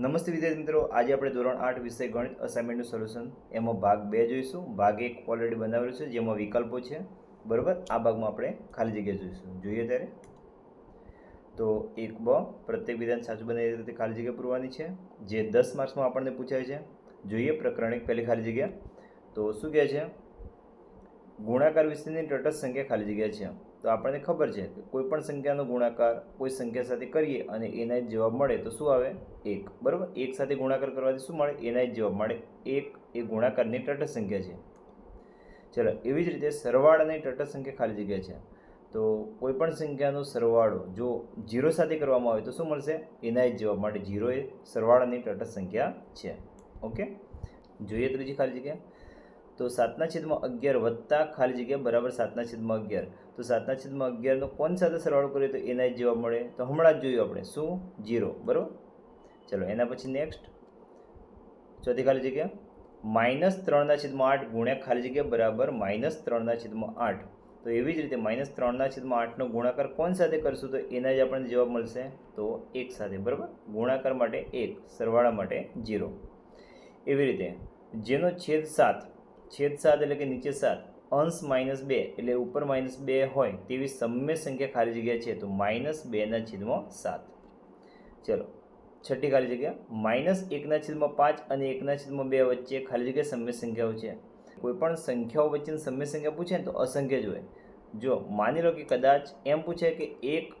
નમસ્તે વિદ્યાર્થી મિત્રો. આજે આપણે ધોરણ આઠ વિષય ગણિત અસાઇનમેન્ટનું સોલ્યુશન એમાં ભાગ બે જોઈશું. ભાગ એક ઓલરેડી બનાવેલો છે, જેમાં વિકલ્પો છે. બરાબર? આ ભાગમાં આપણે ખાલી જગ્યા જોઈશું. જોઈએ ત્યારે. તો એક બ, પ્રત્યેક વિધાન સાચું બને એ રીતે ખાલી જગ્યા પૂરવાની છે. જે દસ માર્ક્સમાં આપણને પૂછાય છે, જોઈએ પ્રકરણ એક પહેલી ખાલી જગ્યા. તો શું કહે છે? ગુણાકાર વિશેની તટસ્થ સંખ્યા ખાલી જગ્યા છે. તો આપણને ખબર છે કે કોઈ પણ સંખ્યાનો ગુણાકાર કોઈ સંખ્યા સાથે કરીએ અને એના જ જવાબ મળે, તો શું આવે? એક. બરાબર? એક સાથે ગુણાકાર કરવાથી શું મળે? એના જ જવાબ મળે. એક એ ગુણાકારની તટસ્થ સંખ્યા છે. ચલો, એવી જ રીતે સરવાળાની તટસ્થ સંખ્યા ખાલી જગ્યા છે. તો કોઈ પણ સંખ્યાનો સરવાળો જો જીરો સાથે કરવામાં આવે તો શું મળશે? એના જ જવાબ માટે જીરો એ સરવાળાની તટસ્થ સંખ્યા છે. ઓકે? જોઈએ ત્રીજી ખાલી જગ્યા. તો સાતના છેદમાં અગિયાર વત્તા ખાલી જગ્યા બરાબર સાતના છેદમાં અગિયાર. તો સાતના છેદમાં અગિયારનો કોણ સાથે સરવાળો કરીએ તો એના જ જવાબ મળે. તો હમણાં જ જોયું આપણે. શું? જીરો બરાબર? ચલો, એના પછી નેક્સ્ટ ચોથી ખાલી જગ્યા. માઇનસ ત્રણના છેદમાં આઠ ગુણ્યા ખાલી જગ્યા બરાબર માઇનસ ત્રણના છેદમાં આઠ. તો એવી જ રીતે માઇનસ ત્રણના છેદમાં આઠનો ગુણાકાર કોણ સાથે કરશું તો એના જ આપણને જવાબ મળશે. તો એક સાથે. બરાબર? ગુણાકાર માટે એક, સરવાળા માટે જીરો એવી રીતે. જેનો છેદ સાત છેદ સાત એટલે કે નીચે સાત અંશ માઇનસ બે એટલે ઉપર માઇનસ બે હોય તેવી સમ્ય સંખ્યા ખાલી જગ્યા છે, તો માઇનસ બેના છેદમાં સાત. ચલો, છઠ્ઠી ખાલી જગ્યા, માઇનસ એકના છેદમાં પાંચ અને એકના છેદમાં બે વચ્ચે ખાલી જગ્યા સમ્ય સંખ્યાઓ છે. કોઈપણ સંખ્યાઓ વચ્ચેની સમ્ય સંખ્યા પૂછે ને તો અસંખ્ય જ હોય. જો માની લો કે કદાચ એમ પૂછે કે એક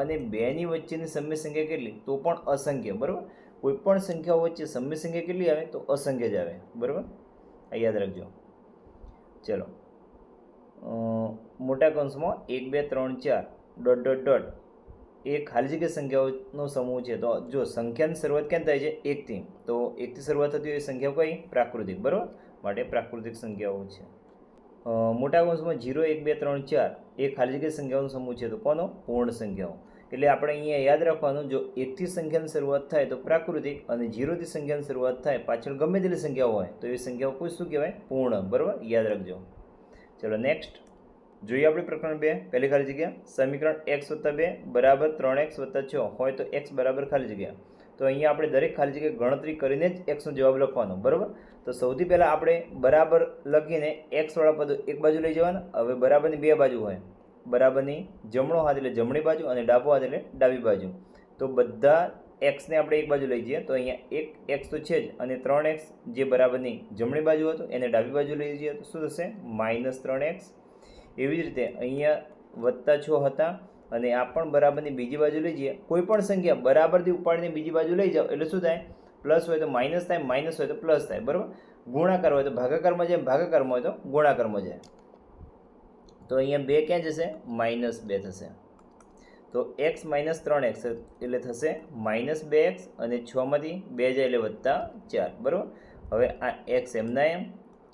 અને બેની વચ્ચેની સમ્ય સંખ્યા કેટલી, તો પણ અસંખ્ય, બરાબર? કોઈપણ સંખ્યાઓ વચ્ચે સમ્ય સંખ્યા કેટલી આવે, તો અસંખ્ય જ આવે, બરાબર? યાદ રાખજો. ચલો. મોટા કૌંસમાં એક, બે, ત્રણ, ચાર, ડોટ ડોટ ડોટ. એ ખાલી જગ્યા સંખ્યાઓનો સમૂહ છે. તો જો સંખ્યાની શરૂઆત ક્યાં થાય છે? એકથી. તો એકથી શરૂઆત થતી હોય એ સંખ્યાઓ કઈ? પ્રાકૃતિક. બરાબર? માટે પ્રાકૃતિક સંખ્યાઓ છે. મોટા કૌંસમાં જીરો, એક, બે, ત્રણ, ચાર. એ ખાલી જગ્યા સંખ્યાઓનો સમૂહ છે. તો કોનો? પૂર્ણ સંખ્યાઓ. એટલે આપણે અહીંયા યાદ રાખવાનું, જો એકથી સંખ્યાની શરૂઆત થાય તો પ્રાકૃતિક અને જીરોથી સંખ્યાની શરૂઆત થાય, પાછળ ગમે તેટલી સંખ્યાઓ હોય તો એ સંખ્યાઓ કોઈ શું કહેવાય? પૂર્ણ. બરાબર? યાદ રાખજો. ચલો નેક્સ્ટ જોઈએ આપણે પ્રકરણ બે. પહેલી ખાલી જગ્યા. સમીકરણ એક્સ વત્તા બે બરાબર ત્રણ એક્સ વત્તા છ. હોય તો એક્સ બરાબર ખાલી જગ્યા. તો અહીંયા આપણે દરેક ખાલી જગ્યાએ ગણતરી કરીને જ એક્સનો જવાબ લખવાનો. બરાબર? તો સૌથી પહેલાં આપણે બરાબર લખીને એક્સવાળા પદો એક બાજુ લઈ જવાના. હવે બરાબરની બે બાજુ હોય. બરાબરની જમણો હાથ એટલે જમણી બાજુ અને ડાબો હાથ એટલે ડાબી બાજુ. તો બધા એક્સને આપણે એક બાજુ લઈ જઈએ. તો અહીંયા એક એક્સ તો છે જ અને ત્રણ એક્સ જે બરાબરની જમણી બાજુ હતું, એને ડાબી બાજુ લઈ જઈએ. તો શું થશે? માઇનસ ત્રણ એક્સ એવી જ રીતે અહીંયા વત્તા છ હતા અને આ પણ બરાબરની બીજી બાજુ લઈ જઈએ. કોઈ પણ સંખ્યા બરાબરથી ઉપાડીને બીજી બાજુ લઈ જાઓ એટલે શું થાય? પ્લસ હોય તો માઇનસ થાય માઇનસ હોય તો પ્લસ થાય. બરાબર? ગુણાકાર હોય તો ભાગાકારમાં જાય, ભાગાકારમાં હોય તો ગુણાકારમાં જાય. તો અહીંયા બે ક્યાં જશે? માઇનસ બે થશે. તો એક્સ માઇનસ ત્રણ એક્સ એટલે થશે માઇનસ બે એક્સ અને છમાંથી બે જાય એટલે વધતા ચાર. બરાબર? હવે આ એક્સ એમના એમ,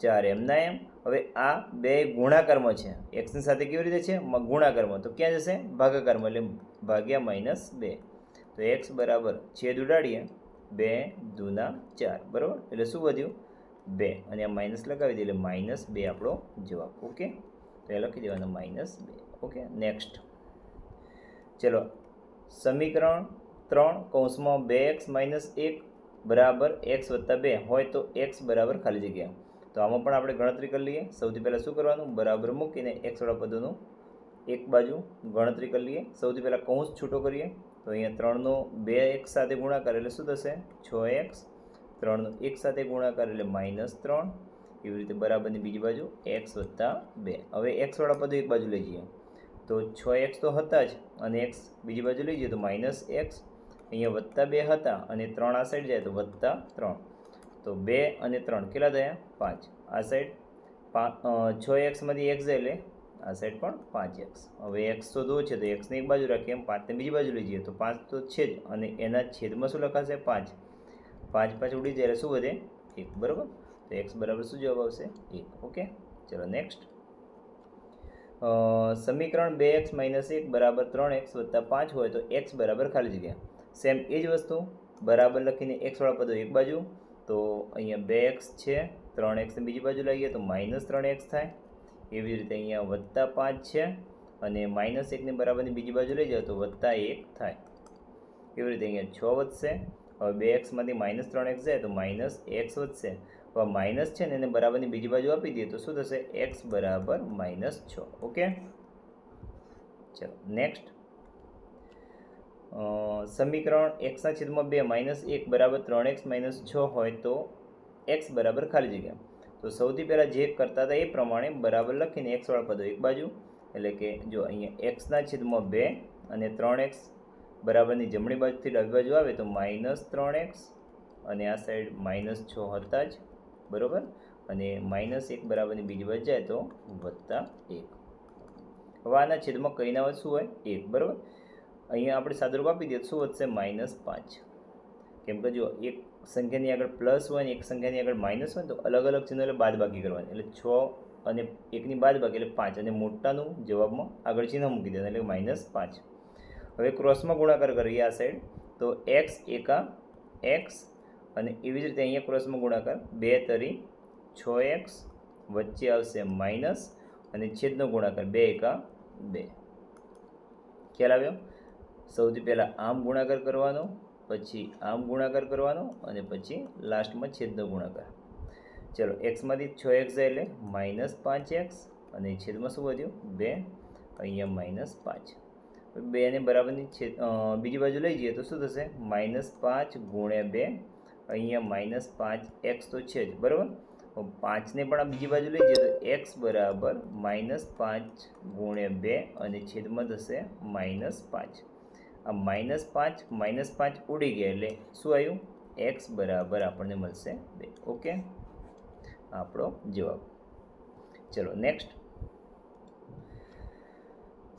ચાર એમના એમ. હવે આ બે ગુણાકારમાં છે. એક્સની સાથે કેવી રીતે છે? ગુણાકર્મ. તો ક્યાં જશે? ભાગાકારમાં એટલે ભાગ્યા માઇનસ બે. તો એક્સ બરાબર છેદ ઉડાડીએ બે દૂના ચાર. બરાબર? એટલે શું વધ્યું? બે. અને આ માઇનસ લગાવી દઈએ એટલે માઇનસ બે આપણો જવાબ. ઓકે? તો એ લખી દેવાનું માઇનસ બે. ઓકે નેક્સ્ટ ચલો, સમીકરણ ત્રણ કૌંસમાં બે એક્સ માઇનસ એક બરાબર એક્સ વત્તા બે હોય તો એક્સ બરાબર ખાલી જગ્યા. તો આમાં પણ આપણે ગણતરી કરી લઈએ. સૌથી પહેલાં શું કરવાનું? બરાબર મૂકીને એક્સવાળા પદોનું એક બાજુ ગણતરી કરી લઈએ. સૌથી પહેલાં કૌંસ છૂટો કરીએ. તો અહીંયા ત્રણનો બે એક્સ સાથે ગુણાકાર એટલે શું થશે? છ એક્સ ત્રણનો એક સાથે ગુણાકાર એટલે માઇનસ ત્રણ. એવી રીતે બરાબરની બીજી બાજુ એક્સ વત્તા બે. હવે એક્સવાળા પદો એક બાજુ લઈ જઈએ. તો છ એક્સ તો હતા જ, અને એક્સ બીજી બાજુ લઈ જઈએ તો માઇનસ એક્સ અહીંયા વત્તા બે હતા, અને ત્રણ આ સાઈડ જાય તો વત્તા ત્રણ. તો બે અને ત્રણ, કેટલા થયા? પાંચ. આ સાઈડ છ એક્સમાંથી એક્સ જાય એટલે આ સાઈડ પણ પાંચ એક્સ હવે એક્સ તો દો છે, તો એક્સને એક બાજુ રાખીએ એમ પાંચને બીજી બાજુ લઈ જઈએ, તો પાંચ તો છે જ, અને એના છેદમાં શું લખાશે? પાંચ. પાંચ પાંચ ઉડી જાય એટલે શું વધે? એક. બરાબર? તો એક્સ બરાબર શું જવાબ આવશે? એક. ઓકે? ચલો નેક્સ્ટ સમીકરણ બે એક્સ માઇનસ એક બરાબર ત્રણ એક્સ વત્તા પાંચ હોય તો એક્સ બરાબર ખાલી જગ્યા. સેમ એ જ વસ્તુ. બરાબર લખીને એક્સવાળા પદો એક બાજુ. તો અહીંયા બે એક્સ છે, ત્રણ એક્સને બીજી બાજુ લાવીએ તો માઇનસ ત્રણ એક્સ થાય. એવી રીતે અહીંયા વત્તા પાંચ છે અને માઇનસ એકની બરાબરની બીજી બાજુ લઈ જાઓ તો વત્તા એક થાય. એવી રીતે અહીંયા છ વધશે. હવે બે એક્સમાંથી માઇનસ ત્રણ એક્સ જાય તો માઇનસ એક્સ વધશે. હવે માઇનસ છે ને એને બરાબરની બીજી બાજુ આપી દઈએ તો શું થશે? એક્સ બરાબર માઇનસ છ. ઓકે? ચલો, નેક્સ્ટ. સમીકરણ એક્સના છેદમાં બે માઇનસ એક બરાબર ત્રણ એક્સ માઇનસ છ હોય તો એક્સ બરાબર ખાલી જગ્યા. તો સૌથી પહેલાં જે કરતા હતા એ પ્રમાણે બરાબર લખીને એક્સવાળા પદો એક બાજુ, એટલે કે જો અહીંયા એક્સના છેદમાં બે અને ત્રણ એક્સ બરાબરની જમણી બાજુથી ડાબી બાજુ આવે તો માઇનસ ત્રણ એક્સ અને આ સાઈડ માઇનસ છ હતા જ. બરાબર? અને માઇનસ એક બરાબરની બીજી બાજુ જાય તો વત્તા એક. હવે આના છેદમાં કંઈના વધ શું હોય? એક, બરાબર? અહીંયા આપણે સાદુરૂપ આપી દઈએ શું વધશે? માઇનસ પાંચ. કેમ કે જો એક સંખ્યાની આગળ પ્લસ હોય ને એક સંખ્યાની આગળ માઇનસ હોય તો અલગ અલગ ચિહ્નો એટલે બાદ બાકી કરવાની. એટલે છ અને એકની બાદ બાકી એટલે પાંચ અને મોટાનું જવાબમાં આગળ ચિહ્ન મૂકી દેવાનું એટલે માઇનસ પાંચ. હવે ક્રોસમાં ગુણાકાર કરીએ આ સાઈડ તો એક્સ એકા એક્સ અને એવી જ રીતે અહીંયા ક્રોસમાં ગુણાકાર બે તરી છ એક્સ વચ્ચે આવશે માઇનસ અને છેદનો ગુણાકાર બે એકા બે. ખ્યાલ આવ્યો? સૌથી પહેલાં આમ ગુણાકાર કરવાનો, પછી આમ ગુણાકાર કરવાનો અને પછી લાસ્ટમાં છેદનો ગુણાકાર. ચલો, એક્સમાંથી છ એક્સ જાય એટલે માઇનસ પાંચ એક્સ અને છેદમાં શું વધ્યું? બે. અહીંયા માઇનસ પાંચ. બેને બરાબરની છેદ બીજી બાજુ લઈ જઈએ તો શું થશે? માઇનસ પાંચ ગુણ્યા બે અહીંયા માઇનસ પાંચ એક્સ તો છે જ, બરાબર? પાંચને પણ આ બીજી બાજુ લઈ જઈએ તો એક્સ બરાબર માઇનસ પાંચ ગુણ્યા બે અને છેદમાં થશે માઇનસ પાંચ. આ માઇનસ પાંચ માઇનસ પાંચ ઉડી ગયા એટલે શું આવ્યું? એક્સ બરાબર આપણને મળશે બે. ઓકે? આપણો જવાબ. ચલો, નેક્સ્ટ.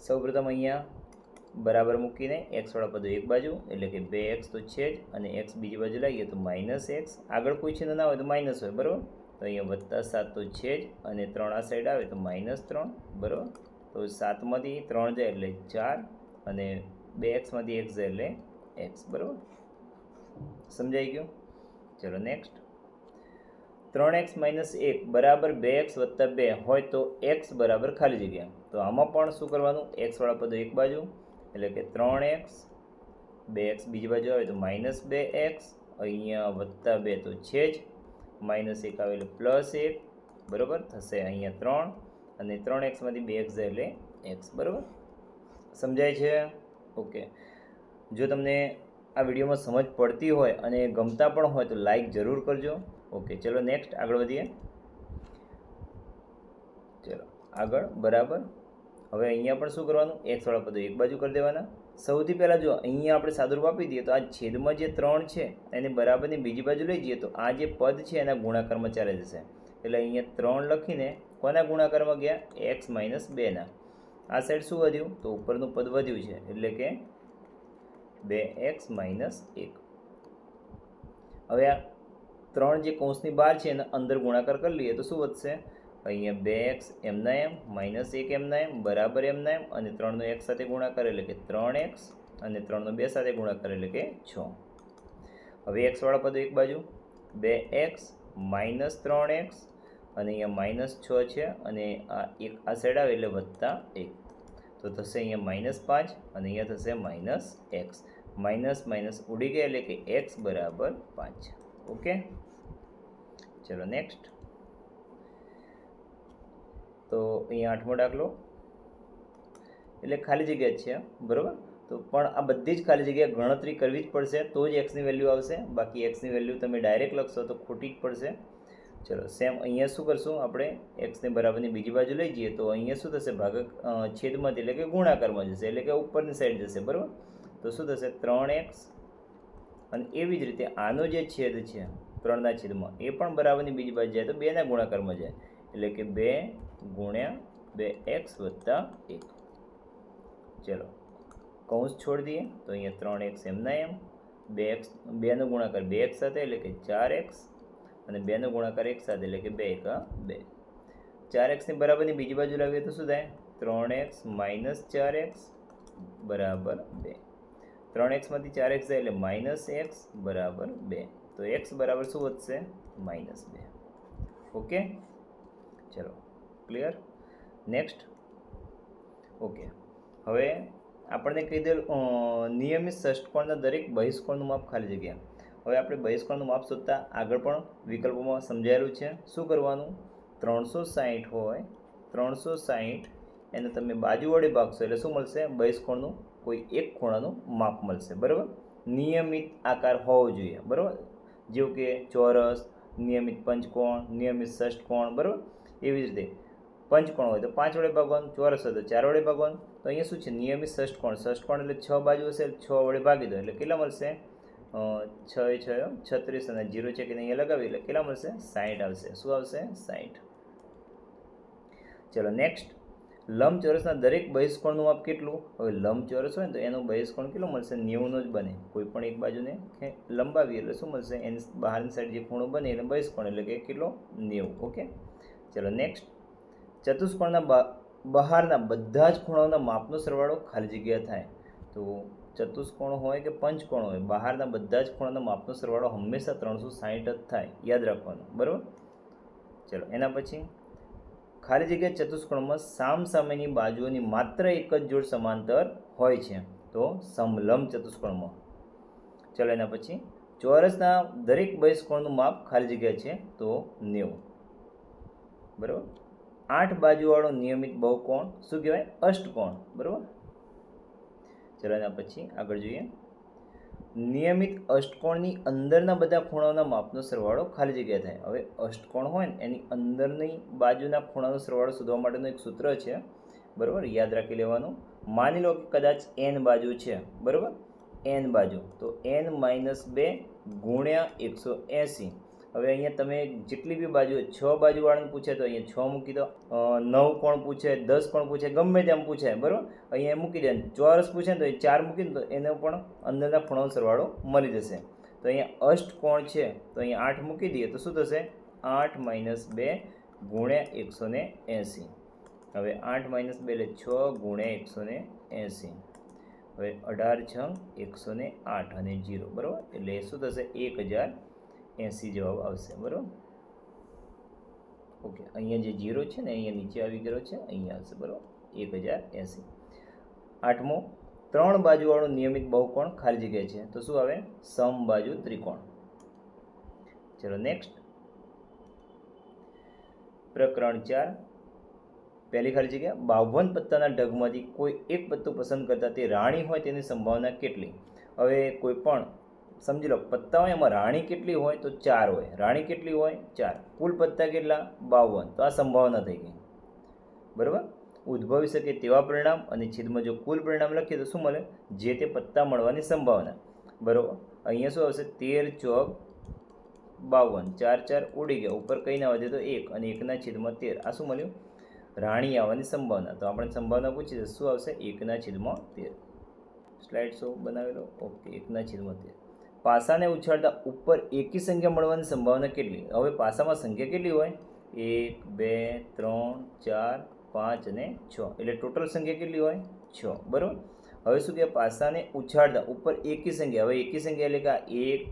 સૌપ્રથમ અહીંયા બરાબર મૂકીને એક્સવાળા પદો એક બાજુ, એટલે કે બે એક્સ તો છે જ, અને એક્સ બીજી બાજુ લાવીએ તો માઇનસ એક્સ આગળ કોઈ ચિહ્ન ના હોય તો માઇનસ હોય, બરાબર? તો અહીંયા વત્તા સાત તો છે જ, અને ત્રણ આ સાઈડ આવે તો માઇનસ ત્રણ, બરાબર? તો સાતમાંથી ત્રણ જાય એટલે ચાર, અને બે એક્સમાંથી એક્સ જાય એટલે એક્સ બરાબર? સમજાઈ ગયું? ચલો નેક્સ્ટ ત્રણ એક્સ માઇનસ એક બરાબર બે એક્સ વત્તા બે હોય તો એક્સ બરાબર ખાલી જગ્યા. તો આમાં પણ શું કરવાનું? એક્સવાળા પદો એક બાજુ એટલે કે ત્રણ એક્સ, બે એક્સ બીજી બાજુ આવે તો માઇનસ બે એક્સ, અહીંયા વત્તા બે તો છે જ. માઇનસ એક આવે એટલે પ્લસ એક, બરાબર? થશે અહીંયા ત્રણ. અને ત્રણ એક્સમાંથી બે એક્સ એટલે એક્સ, બરાબર? સમજાય છે? ઓકે. જો તમને આ વિડીયોમાં સમજ પડતી હોય અને ગમતા પણ હોય તો લાઈક જરૂર કરજો. ઓકે, ચલો નેક્સ્ટ આગળ વધીએ. ચલો, આગળ બરાબર. હવે અહીંયા પણ શું કરવાનું? એક્સવાળા પદો એક બાજુ કરી દેવાના. સૌથી પહેલાં જો અહીંયા આપણે સાદુરૂપ આપી દઈએ તો આ છેદમાં જે ત્રણ છે, એને બરાબરની બીજી બાજુ લઈ જઈએ તો આ જે પદ છે એના ગુણાકારમાં ચાલે જશે. એટલે અહીંયા ત્રણ લખીને કોના ગુણાકારમાં ગયા? એક્સ માઇનસ બેના આ સાઈડ શું વધ્યું? તો ઉપરનું પદ વધ્યું છે. એટલે કે બે એક્સ માઇનસ એક. હવે આ ત્રણ જે કૌંસની બહાર છે એના અંદર ગુણાકાર કરી લઈએ તો શું વધશે? અહીંયા બે એક્સ એમના એમ, માઇનસ એક એમના એમ, બરાબર એમના એમ, અને ત્રણનો એક સાથે ગુણાકાર એટલે કે ત્રણ એક્સ, અને ત્રણનો બે સાથે ગુણાકાર એટલે કે છ. હવે એક્સવાળા પદો એક બાજુ, બે એક્સ, માઇનસ ત્રણ એક્સ, અને અહીંયા માઇનસ છ છે, અને આ એક આ સાઈડ આવે એટલે વત્તા એક. તો થશે અહીંયા માઇનસ પાંચ, અને અહીંયા થશે માઇનસ એક્સ. માઇનસ માઇનસ ઉડી ગયા એટલે કે એક્સ બરાબર પાંચ. ઓકે? ચલો નેક્સ્ટ. તો અહીંયા આઠમો દાખલો એટલે ખાલી જગ્યા છે બરાબર? તો પણ આ બધી જ ખાલી જગ્યા ગણતરી કરવી જ પડશે, તો જ એક્સની વેલ્યુ આવશે. બાકી એક્સની વેલ્યુ તમે ડાયરેક્ટ લખશો તો ખોટી જ પડશે. ચલો, સેમ અહીંયા શું કરશું? આપણે એક્સને બરાબરની બીજી બાજુ લઈ જઈએ તો અહીંયા શું થશે? ભાગક છેદમાં એટલે કે ગુણાકારમાં જશે, એટલે કે ઉપરની સાઈડ જશે, બરાબર? તો શું થશે? ત્રણ એક્સ અને એવી જ રીતે આનો જે છેદ છે, ત્રણના છેદમાં, એ પણ બરાબરની બીજી બાજુ જાય તો બેના ગુણાકારમાં જાય. એટલે કે બે ગુણ્યા બે એક્સ વત્તા એક. ચલો, કૌંસ છોડી દઈએ. તો અહીંયા ત્રણ એક્સ એમના એમ. બે એક્સ, બેનો ગુણાકાર બે એક્સ સાથે એટલે કે ચાર એક્સ અને બેનો ગુણાકાર એક સાથે એટલે કે બે એકા બે. ચાર એક્સની બરાબરની બીજી બાજુ લાવીએ તો શું થાય? ત્રણ એક્સ માઇનસ ચાર એક્સ બરાબર બે. ત્રણ એક્સમાંથી ચાર એક્સ જાય એટલે માઇનસ એક્સ બરાબર બે. તો એક્સ બરાબર શું વધશે? માઇનસ બે. ઓકે? ચલો. ક્લિયર નેક્સ્ટ ઓકે હવે આપણને કહી દેલું નિયમિત ષષ્ટકોણના દરેક બહિષ્કોણનું માપ ખાલી જગ્યા. હવે આપણે બહિષ્કોણનું માપ શોધતા આગળ પણ વિકલ્પોમાં સમજાયેલું છે. શું કરવાનું? ત્રણસો સાહીઠ હોય, ત્રણસો સાહીઠ એને તમે બાજુ વડે ભાગશો એટલે શું મળશે? બહિષ્કોણનું કોઈ એક ખૂણાનું માપ મળશે. બરાબર? નિયમિત આકાર હોવો જોઈએ. બરાબર? જેવું કે ચોરસ, નિયમિત પંચકોણ, નિયમિત ષષ્ઠકોણ, બરાબર? એવી જ રીતે. પંચકોણ હોય તો પાંચ વડે ભાગવાનું, ચોરસ હોય તો ચાર વડે ભાગવાનું. તો અહીંયા શું છે? નિયમિત ષષ્ઠકોણ. ષષ્ઠકોણ એટલે છ બાજુ હશે, છ વડે ભાગી દો. એટલે કેટલા મળશે? છ છ છત્રીસ અને જીરો છે કે અહીંયા લગાવી, એટલે કેટલા મળશે? સાઠ આવશે. શું આવશે? સાઠ ચલો નેક્સ્ટ. લંબચોરસના દરેક બહિષ્કોણનું માપ કેટલું? હવે લંબચોરસ હોય ને તો એનું બહિષ્કોણ કેટલો મળશે? નેવુંનો જ બને. કોઈ પણ એક બાજુને લંબાવી, એટલે શું મળશે? એની બહારની સાઈડ જે ખૂણો બને એને બહિષ્કોણ, એટલે કે કેટલો? નેવું. ઓકે? ચલો નેક્સ્ટ. ચતુષ્કોણના બહારના બધા જ ખૂણાઓના માપનો સરવાળો ખાલી જગ્યા થાય. તો ચતુષ્કોણ હોય કે પંચકોણ હોય, બહારના બધા જ ખૂણાના માપનો સરવાળો હંમેશા ત્રણસો સાહીઠ જ થાય. યાદ રાખવાનું, બરાબર? ચલો, એના પછી ખાલી જગ્યા ચતુષ્કોણમાં સામ સામેની બાજુઓની માત્ર એક જ જોડ સમાંતર હોય છે. તો સમલંબ ચતુષ્કોણમાં. ચલો, એના પછી ચોરસના દરેક બહિષ્કોણનું માપ ખાલી જગ્યા છે તો નેવું. બરાબર? આઠ બાજુવાળો નિયમિત બહુકોણ, શું કહેવાય? અષ્ટકોણ. બરાબર? ચલો એના પછી આગળ જોઈએ. નિયમિત અષ્ટકોણની અંદરના બધા ખૂણાઓના માપનો સરવાળો ખાલી જગ્યા થાય. હવે અષ્ટકોણ હોય ને, એની અંદરની બાજુના ખૂણાનો સરવાળો શોધવા માટેનું એક સૂત્ર છે. બરાબર? યાદ રાખી લેવાનું. માની લો કે કદાચ એન બાજુ છે. બરાબર? એન બાજુ. તો એન માઇનસ બે ગુણ્યા એકસો એંસી. હવે અહીંયા તમે જેટલી બી બાજુ છ બાજુવાળાને પૂછે તો અહીંયા છ મૂકી દો. નવ કોણ પૂછે, દસ કોણ પૂછે, ગમે તેમ પૂછે, બરાબર? અહીંયા મૂકી દે. ચોરસ પૂછે ને તો એ ચાર મૂકીને તો એને પણ અંદરના ખૂણો સરવાળો મળી જશે. તો અહીંયા અષ્ટ કોણ છે? તો અહીંયા આઠ મૂકી દઈએ તો શું થશે? આઠ માઇનસ બે ગુણ્યા એકસો ને એંસી. હવે આઠ માઇનસ બે એટલે છ ગુણ્યા એકસો ને એંસી. હવે અઢાર છ એકસો ને આઠ અને જીરો, બરાબર? એટલે શું થશે? એક હજાર એંસી જવાબ આવશે, બરાબર? ઓકે, અહીંયા જે જીરો છે ને, અહીંયા નીચે આવી ગયો છે, અહીંયા આવશે, બરાબર? એક હજાર એંસી. આઠમો, ત્રણ બાજુવાળું નિયમિત બહુકોણ ખાલી જગ્યા છે, તો શું આવે? સમબાજુ ત્રિકોણ. ચલો નેક્સ્ટ પ્રકરણ ચાર. પહેલી ખાલી જગ્યા, બાવન પત્તાના ઢગમાંથી કોઈ એક પત્તું પસંદ કરતા તે રાણી હોય તેની સંભાવના કેટલી? હવે કોઈ પણ સમજી લો પત્તા હોય એમાં રાણી કેટલી હોય તો ચાર હોય. રાણી કેટલી હોય? ચાર. કુલ પત્તા કેટલા? બાવન. તો આ સંભાવના થઈ ગઈ. બરાબર? ઉદ્ભવી શકે તેવા પરિણામ અને છેદમાં જો કુલ પરિણામ લખીએ તો શું મળે? જે તે પત્તા મળવાની સંભાવના. બરાબર? અહીંયા શું આવશે? તેર ચોક બાવન. ચાર ચાર ઉડી ગયા. ઉપર કંઈ ના વધે તો એક અને એકના છેદમાં તેર. આ શું મળ્યું? રાણી આવવાની સંભાવના. તો આપણે સંભાવના પૂછી શું આવશે? એકના છેદમાં તેર. સ્લાઇડ શો બનાવેલો? ઓકે એકના છેદમાં તેર. પાસાને ઉછાળતા ઉપર એકી સંખ્યા મળવાની સંભાવના કેટલી? હવે પાસામાં સંખ્યા કેટલી હોય? એક, બે, ત્રણ, ચાર, પાંચ અને છ. એટલે ટોટલ સંખ્યા કેટલી હોય? છ. બરાબર? હવે શું કે પાસાને ઉછાળતા ઉપર એકી સંખ્યા. હવે એકી સંખ્યા એટલે કે આ એક,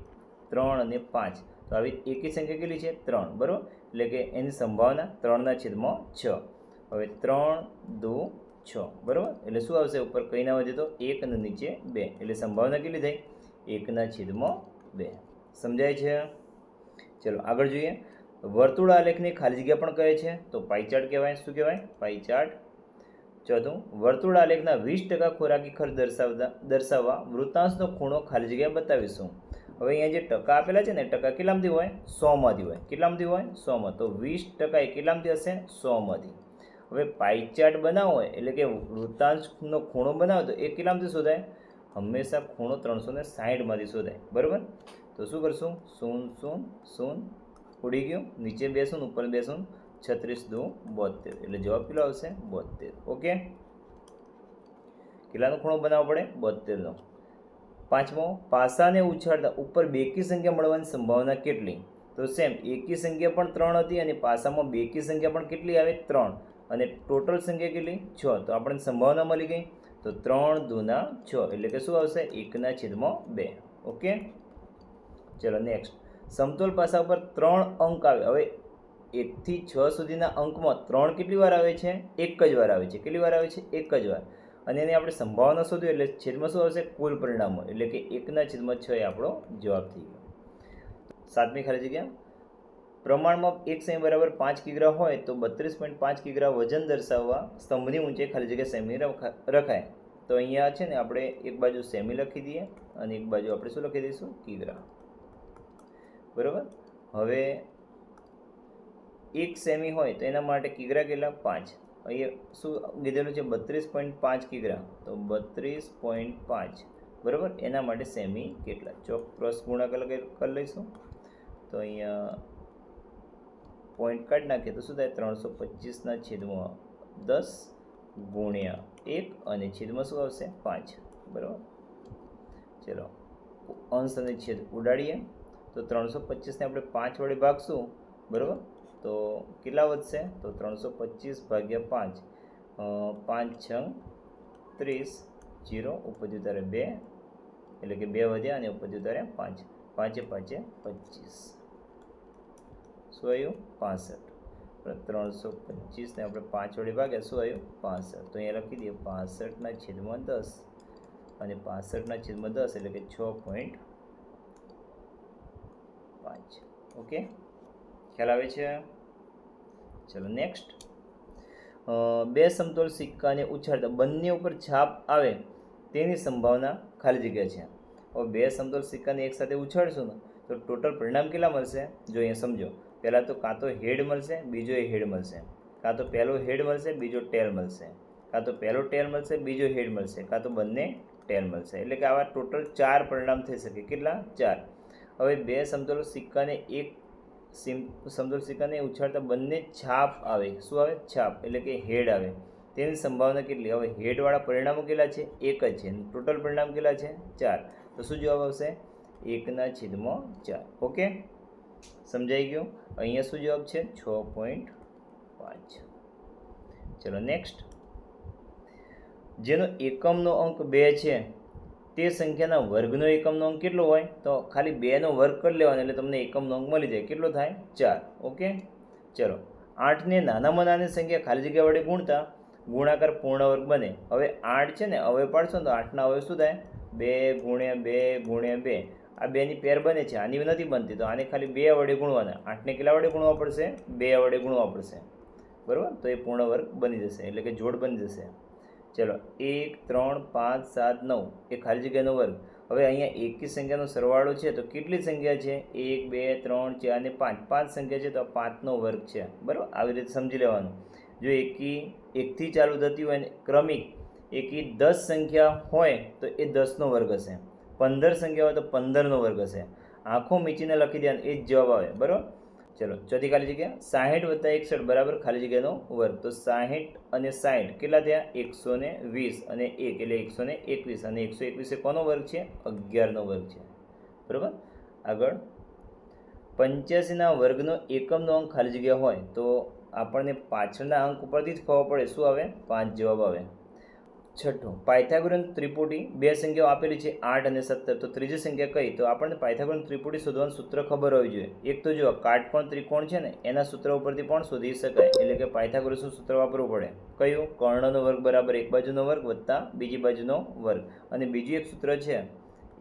ત્રણ અને પાંચ. તો આવી એકી સંખ્યા કેટલી છે? ત્રણ. બરાબર? એટલે કે એની સંભાવના ત્રણના છેદમાં છ. હવે ત્રણ, દો, છ. બરાબર? એટલે શું આવશે? ઉપર કંઈ ના વધે તો એક અને નીચે બે. એટલે સંભાવના કેટલી થઈ? એકના છેદમાં બે. સમજાય છે? ચલો આગળ જોઈએ. વર્તુળ આલેખને ખાલી જગ્યા પણ કહે છે. તો પાઈચાર્ટ કહેવાય. શું કહેવાય? પાઈચાર્ટ ચોથું વર્તુળ આલેખના વીસ ટકા ખોરાકી ખર્ચ દર્શાવતા દર્શાવવા વૃત્તાંશનો ખૂણો ખાલી જગ્યા બતાવીશું. હવે અહીંયા જે ટકા આપેલા છે ને ટકા કેટલામાંથી હોય? સોમાંથી હોય. કેટલામાંથી હોય? સોમાં. તો વીસ ટકા એ કેટલામાંથી હશે? સોમાંથી. હવે પાઈચાર્ટ બનાવવો હોય એટલે કે વૃત્તાંશનો ખૂણો બનાવો, તો એ કેટલામાંથી શોધાય? હંમેશા ખૂણો ત્રણસો ને સાહીઠમાંથી શોધાય. બરાબર? તો શું કરશું? શૂન શૂન શૂન, ઉડી ગયું. નીચે બેસું ઉપર બેસું છત્રીસ દો બોતેર એટલે જવાબ કેટલો આવશે? બોતેર ઓકે? કેટલાનો ખૂણો બનાવવો પડે? બોતેરનો પાંચમો, પાસાને ઉછાળતા ઉપર બેકી સંખ્યા મળવાની સંભાવના કેટલી? તો સેમ, એકી સંખ્યા પણ ત્રણ હતી અને પાસામાં બેકી સંખ્યા પણ કેટલી આવે? ત્રણ. અને ટોટલ સંખ્યા કેટલી? છ. તો આપણને સંભાવના મળી ગઈ. તો ત્રણ દૂના છ, એટલે કે શું આવશે? એકના છેદમાં બે. ઓકે? ચલો નેક્સ્ટ સમતોલ પાસા ઉપર ત્રણ અંક આવે. હવે એકથી છ સુધીના અંકમાં ત્રણ કેટલી વાર આવે છે? એક જ વાર આવે છે. કેટલી વાર આવે છે? એક જ વાર. અને એની આપણે સંભાવના શોધ્યું એટલે છેદમાં શું આવશે? કુલ પરિણામો. એટલે કે એકના છેદમાં છ એ આપણો જવાબ થઈ ગયો. સાતમી ખાલી જગ્યા? પ્રમાણમાં એક સેમી બરાબર પાંચ કિગ્રા હોય તો બત્રીસ પોઈન્ટ પાંચ કિગ્રા વજન દર્શાવવા સ્તંભની ઊંચાઈ ખાલી જગ્યા સેમી રખા- રખાય. તો અહીંયા છે ને આપણે એક બાજુ સેમી લખી દઈએ અને એક બાજુ આપણે શું લખી દઈશું? કિગ્રા. બરાબર? હવે એક સેમી હોય તો એના માટે કિગ્રા કેટલા? પાંચ. અહીંયા શું કીધેલું છે? બત્રીસ પોઈન્ટ પાંચ કિગ્રા. તો બત્રીસ પોઈન્ટ પાંચ. બરાબર? એના માટે સેમી કેટલા? ચોક ક્રોસ ગુણાકાર કરી કરી લઈશું. તો અહીંયા પોઈન્ટ કાઢી નાખીએ તો શું થાય? ત્રણસો પચીસના છેદમાં દસ ગુણ્યા એક અને છેદમાં શું આવશે? પાંચ. બરાબર? ચલો, અંશ અને છેદ ઉડાડીએ. તો ત્રણસો પચીસને આપણે પાંચ વડે ભાગશું. બરાબર? તો કેટલા વધશે? તો ત્રણસો પચીસ ભાગ્યા પાંચ. પાંચ છ, ત્રીસ, જીરો, ઉપજ્યું ત્યારે બે. એટલે કે બે વધ્યા અને ઉપજ્યું ત્યારે પાંચ. પાંચે પાંચે પચીસ. શું આવ્યું? પાસઠ. ત્રણસો પચીસને આપણે પાંચ વડે ભાગ્યા, શું આવ્યું? પાસઠ. તો અહીંયા લખી દઈએ, પાસઠના છેદમાં દસ. અને પાસઠના છેદમાં દસ એટલે કે છ પોઈન્ટ પાંચ. ઓકે? ખ્યાલ આવે છે? ચલો નેક્સ્ટ. બે સમતોલ સિક્કાને ઉછાળતા બંને ઉપર છાપ આવે તેની સંભાવના ખાલી જગ્યા છે. હવે બે સમતોલ સિક્કાને એકસાથે ઉછાળશું ને, તો ટોટલ પરિણામ કેટલા મળશે? જો અહીંયા સમજો. પહેલાં તો કાં તો હેડ મળશે, બીજો એ હેડ મળશે. કાં તો પહેલો હેડ મળશે, બીજો ટેલ મળશે. કાં તો પહેલો ટેલ મળશે, બીજો હેડ મળશે. કાં તો બંને ટેલ મળશે. એટલે કે આવા ટોટલ ચાર પરિણામ થઈ શકે. કેટલા? ચાર. હવે બે સમતોલ સિક્કાને એક સિમ, સમતોલ સિક્કાને ઉછાળતા બંને છાપ આવે. શું આવે? છાપ. એટલે કે હેડ આવે. તેની સંભાવના કેટલી? હવે હેડવાળા પરિણામો કેટલા છે? એક જ છે. ટોટલ પરિણામ કેટલા છે? ચાર. તો શું જવાબ આવશે? એકના છેદમાં ચાર. ઓકે? સમજાઈ ગયું? અહીંયા શું જવાબ છે? છ પોઈન્ટ પાંચ. ચલો નેક્સ્ટ જેનો એકમનો અંક બે છે, તે સંખ્યાના વર્ગનો એકમનો અંક કેટલો હોય? તો ખાલી બેનો વર્ગ કરી લેવાનો એટલે તમને એકમનો અંક મળી જાય. કેટલો થાય? ચાર. ઓકે? ચલો. આઠને નાનામાં નાની સંખ્યા ખાલી જગ્યા વડે ગુણતા ગુણાકાર પૂર્ણ વર્ગ બને. હવે આઠ છે ને, હવે પાડશો ને તો આઠના હવે શું થાય? બે ગુણ્યા બે ગુણ્યા બે. આ બેની પેર બને છે. આની નથી બનતી. તો આને ખાલી બે વડે ગુણવાના. આઠને કેટલા વડે ગુણવા પડશે? બે વડે ગુણવા પડશે. બરાબર? તો એ પૂર્ણ વર્ગ બની જશે. એટલે કે જોડ બની જશે. ચલો. એક, ત્રણ, પાંચ, સાત, નવ. એ ખાલી જગ્યાનો વર્ગ. હવે અહીંયા એકી સંખ્યાનો સરવાળો છે તો કેટલી સંખ્યા છે? એક, બે, ત્રણ, ચાર અને પાંચ. પાંચ સંખ્યા છે તો આ પાંચનો વર્ગ છે. બરાબર? આવી રીતે સમજી લેવાનું. જો એકી એકથી ચાલુ થતી હોય ને ક્રમિક એકી દસ સંખ્યા હોય તો એ દસનો વર્ગ હશે. પંદર સંખ્યા હોય તો પંદરનો વર્ગ હશે. આંખો મીચીને લખી દેવાનું એ જ જવાબ આવે. બરાબર? ચલો, ચોથી ખાલી જગ્યા. સાહીઠ વત્તા એકસઠ, બરાબર? ખાલી જગ્યાનો વર્ગ. તો સાહીઠ અને સાહીઠ કેટલા થયા? એકસો ને વીસ અને એક એટલે એકસો ને એકવીસ. અને એકસો એકવીસ એ કોનો વર્ગ છે? અગિયારનો વર્ગ છે. બરાબર? આગળ. પંચ્યાસીના વર્ગનો એકમનો અંક ખાલી જગ્યા હોય તો આપણને પાછળના અંક ઉપરથી જ ખબર પડે. શું આવે? પાંચ જવાબ આવે. છઠ્ઠું પાયથાગોરન ત્રિપુટી, બે સંખ્યાઓ આપેલી છે, આઠ અને સત્તર. તો ત્રીજી સંખ્યા કઈ? તો આપણને પાયથાગોરન ત્રિપુટી શોધવાનું સૂત્ર ખબર હોવી જોઈએ. એક તો જો કાટકોણ ત્રિકોણ છે ને, એના સૂત્ર ઉપરથી પણ શોધી શકાય. એટલે કે પાયથાગોરસનું સૂત્ર વાપરવું પડે. કયું? કર્ણનો વર્ગ બરાબર એક બાજુનો વર્ગ વત્તા બીજી બાજુનો વર્ગ. અને બીજું એક સૂત્ર છે,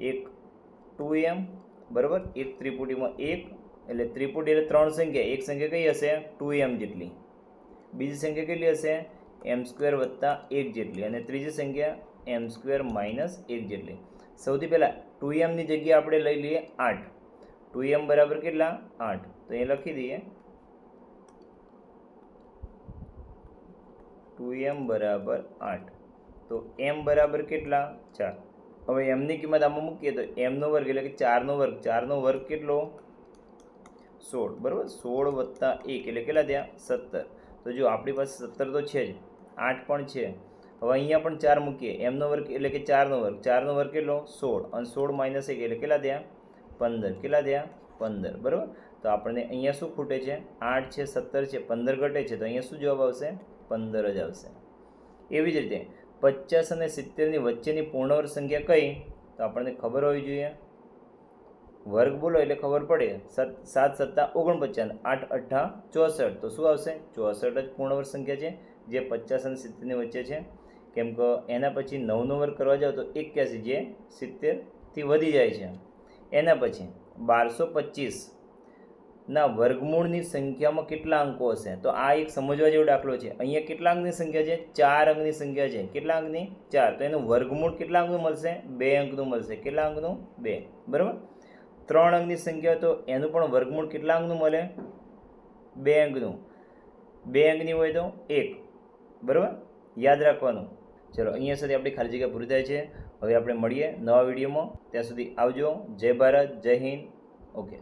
એક ટુ એમ બરાબર? એક ત્રિપુટીમાં એક, એટલે ત્રિપુટી એટલે ત્રણ સંખ્યા. એક સંખ્યા કઈ હશે? ટુ એમ જેટલી. બીજી સંખ્યા કેટલી હશે? એમ સ્ક્વેર વત્તા એક જેટલી અને ત્રીજી સંખ્યા એમ સ્ક્વેર માઇનસ એક જેટલી. સૌથી પહેલાં ટુ એમની જગ્યાએ આપણે લઈ લઈએ આઠ. ટુ એમ બરાબર કેટલા? આઠ. તો એ લખી દઈએ. ટુ એમ બરાબર આઠ. તો એમ બરાબર કેટલા? ચાર. હવે એમની કિંમત આમાં મૂકીએ તો એમનો વર્ગ એટલે કે ચારનો વર્ગ. ચારનો વર્ગ કેટલો? સોળ. બરાબર? સોળ વત્તા એક. એટલે કેટલા થયા? સત્તર. તો જો આપણી પાસે સત્તર તો છે જ. આઠ પણ છે. હવે અહીંયા પણ ચાર મૂકીએ. એમનો વર્ગ એટલે કે ચારનો વર્ગ. ચારનો વર્ગ કેટલો? સોળ. અને સોળ માઇનસ એક એટલે કેટલા થયા? પંદર. કેટલા થયા? પંદર. બરાબર? તો આપણને અહીંયા શું ખૂટે છે? આઠ છે, સત્તર છે. પંદર ઘટે છે. તો અહીંયા શું જવાબ આવશે? પંદર જ આવશે. એવી જ રીતે પચાસ અને સિત્તેરની વચ્ચેની પૂર્ણવર્ગ સંખ્યા કઈ? તો આપણને ખબર હોવી જોઈએ. વર્ગ બોલો એટલે ખબર પડે. સત, સાત સત્તા ઓગણપચાસ આઠ અઠ્ઠા ચોસઠ. તો શું આવશે? ચોસઠ જ પૂર્ણવર્ગ સંખ્યા છે. જે પચાસ અને સિત્તેરની વચ્ચે છે, કેમ કે એના પછી નવનો વર્ગ કરવા જાઓ તો એક્યાસી જે સિત્તેરથી વધી જાય છે. એના પછી બારસો પચીસ ના વર્ગમૂળની સંખ્યામાં કેટલા અંકો હશે? તો આ એક સમજવા જેવો દાખલો છે. અહીંયા કેટલા અંકની સંખ્યા છે? ચાર અંકની સંખ્યા છે. કેટલા અંકની? ચાર. તો એનું વર્ગમૂળ કેટલા અંકનું મળશે? બે અંકનું મળશે. કેટલા અંકનું? બે. બરાબર? ત્રણ અંકની સંખ્યા તો એનું પણ વર્ગમૂળ કેટલા અંકનું મળે? બે અંકનું. બે અંકની હોય તો એક. બરાબર? યાદ રાખવાનું. ચલો, અહીંયા સુધી આપણી ખાલી જગ્યા પૂરી થાય છે. હવે આપણે મળીએ નવા વિડીયોમાં. ત્યાં સુધી આવજો. જય ભારત, જય હિન્દ. ઓકે.